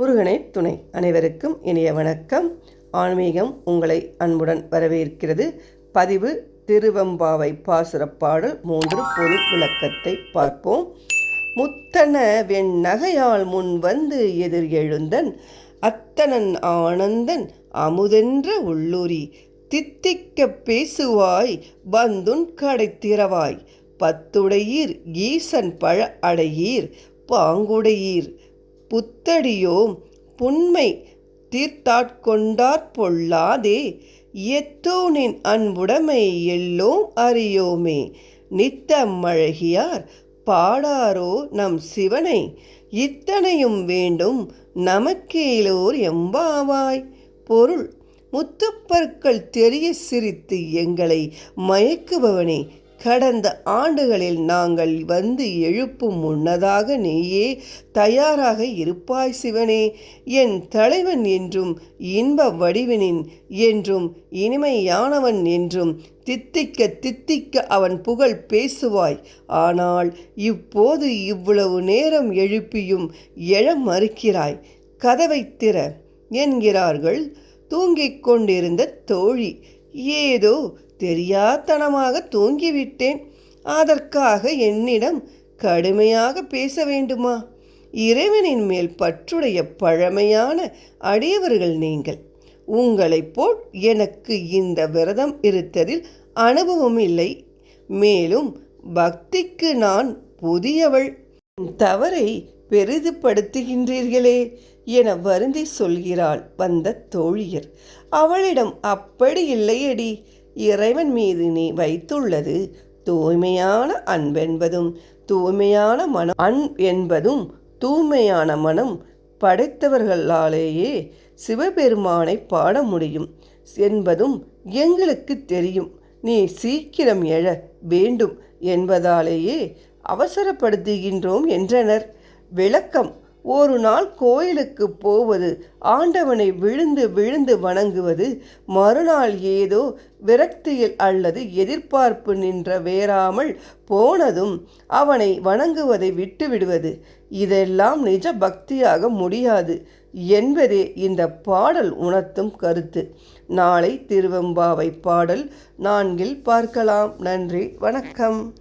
முருகனை துணை. அனைவருக்கும் இனிய வணக்கம். ஆன்மீகம் உங்களை அன்புடன் வரவேற்கிறது. பதிவு திருவம்பாவை பாசுரப்பாடல் மூன்று பொருள் விளக்கத்தை பார்ப்போம். முத்தன வெண்ணகையால் முன் வந்து எதிர் எழுந்தன் அத்தனன் ஆனந்தன் அமுதென்ற உள்ளுரி தித்திக்க பேசுவாய் பந்துன் கடை திறவாய் பத்துடையீர் ஈசன் பழ அடையீர் பாங்குடையீர் புத்தடியோம் புன்மை தீர்த்தாட்கொண்டாற் பொல்லாதே எத்தோனின் அன்புடைமை எல்லோம் அறியோமே. நித்தம் அழகியார் பாடாரோ நம் சிவனை இத்தனையும் வேண்டும் நமக்கேலோர் எம்பாவாய். பொருள் முத்துப்பற்கள் தெரிய சிரித்து எங்களை மயக்குபவனே கடந்த ஆண்டுகளில் நாங்கள் வந்து எழுப்பும் முன்னதாக நீயே தயாராக இருப்பாய் சிவனே. என் தலைவன் என்றும் இன்ப வடிவினின் என்றும் இனிமையானவன் என்றும் தித்திக்க தித்திக்க அவன் புகழ் பேசுவாய். ஆனால் இப்போது இவ்வளவு நேரம் எழுப்பியும் எழ மறுக்கிறாய். கதவை திற என்கிறார்கள் தூங்கிக் கொண்டிருந்த தோழி. ஏதோ தெரியாத்தனமாக தூங்கிவிட்டேன். அதற்காக என்னிடம் கடுமையாக பேச வேண்டுமா? இறைவனின் மேல் பற்றுடைய பழமையான அடியவர்கள் நீங்கள். உங்களைப் போல் எனக்கு இந்த விரதம் இருத்ததில் அனுபவம் இல்லை. மேலும் பக்திக்கு நான் புதியவள். தவறை பெரிதுபடுத்துகின்றீர்களே என வருந்தி சொல்கிறாள் வந்த தோழியர். அவளிடம் அப்படி இல்லையடி. இறைவன் மீது நீ வைத்துள்ளது தூய்மையான அன்பென்பதும் தூய்மையான மனம் அன் என்பதும் தூய்மையான மனம் படைத்தவர்களாலேயே சிவபெருமானை பாட முடியும் என்பதும் எங்களுக்கு தெரியும். நீ சீக்கிரம் எழ வேண்டும் என்பதாலேயே அவசரப்படுத்துகின்றோம் என்றனர். விளக்கம் ஒரு நாள் கோயிலுக்கு போவது ஆண்டவனை விழுந்து விழுந்து வணங்குவது மறுநாள் ஏதோ விரக்தியில் அல்லது எதிர்பார்ப்பு நின்ற வேறாமல் போனதும் அவனை வணங்குவதை விட்டுவிடுவது. இதெல்லாம் நிஜ பக்தியாக முடியாது என்பதே இந்த பாடல் உணர்த்தும் கருத்து. நாளை திருவெம்பாவை பாடல் நான்கில் பார்க்கலாம். நன்றி. வணக்கம்.